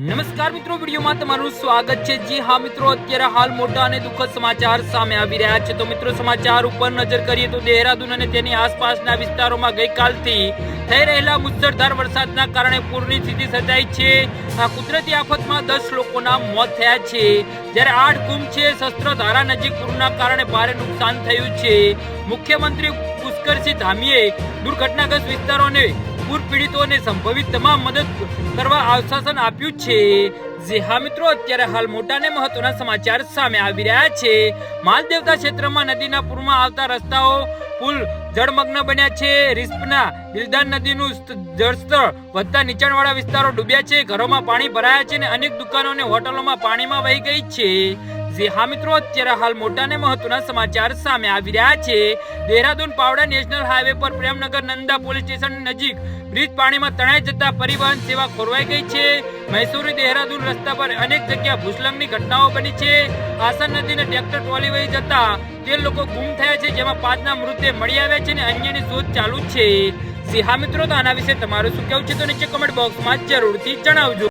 નમસ્કાર મિત્રો, વિડીયોમાં તમારું સ્વાગત છે. જી હા મિત્રો, અત્યારે હાલ મોટા અને દુઃખદ સમાચાર સામે આવી રહ્યા છે. તો મિત્રો, સમાચાર ઉપર નજર કરીએ તો દેહરાદૂન અને તેની આસપાસના વિસ્તારોમાં ગઈકાલથી થઈ રહેલા મુસળધાર વરસાદના કારણે પૂરની સ્થિતિ સર્જાઈ છે. આ કુદરતી આફતમાં દસ લોકોના મોત થયા છે. જ્યારે આઠ ગુમ છે, શસ્ત્રધારા નજીક પૂરના કારણે ભારે નુકસાન થયું છે. મુખ્યમંત્રી પુષ્કરસિંહ ધામીએ દુર્ઘટનાગ્રસ્ત વિસ્તારોને પૂર પીડિતોને સંભવિત તમામ મદદ કરવા આશ્વાસન આપ્યું છે. જે હા મિત્રો, અત્યારે હાલ મોટા ને મહત્વના સમાચાર સામે આવી રહ્યા છે. માલદેવતા ક્ષેત્રમાં નદીના પૂરમાં આવતા રસ્તાઓ પુલ જળમગ્ન બન્યા છે. રિસ્પના દિલદાન નદીનું સ્ત- જળસ્તર વધતા નીચાણવાળા વિસ્તારો ડૂબ્યા છે. ઘરોમાં પાણી ભરાયા છે અને અનેક દુકાનો અને હોટલોમાં પાણીમાં વહી ગઈ છે. જે હા મિત્રો, અત્યારે હાલ મોટા ને મહત્વના સમાચાર સામે આવી રહ્યા છે. દેહરાદૂન પાવડા નેશનલ હાઈવે પર પ્રેમનગર નંદા પોલીસ સ્ટેશન નજીક બ્રિજ પાણીમાં તણાઈ જતા પરિવહન સેવા ખોરવાઈ ગઈ છે. મૈસૂરી દેહરાદૂન રસ્તા પર અનેક જગ્યા ભૂસ્ખલનની ઘટનાઓ બની છે. આસન નદીને ટ્રેક્ટર ટ્રોલી વહી જતા તે લોકો ગુમ થયા છે, જેમાં પાંચના મૃતદેહ મળી આવ્યા છે અને અન્યની શોધ ચાલુ છે. જી હા મિત્રો, તો આના વિશે તમારું શું કહેવું છે તો નીચે કમેન્ટ બોક્સમાં જરૂરથી જણાવજો.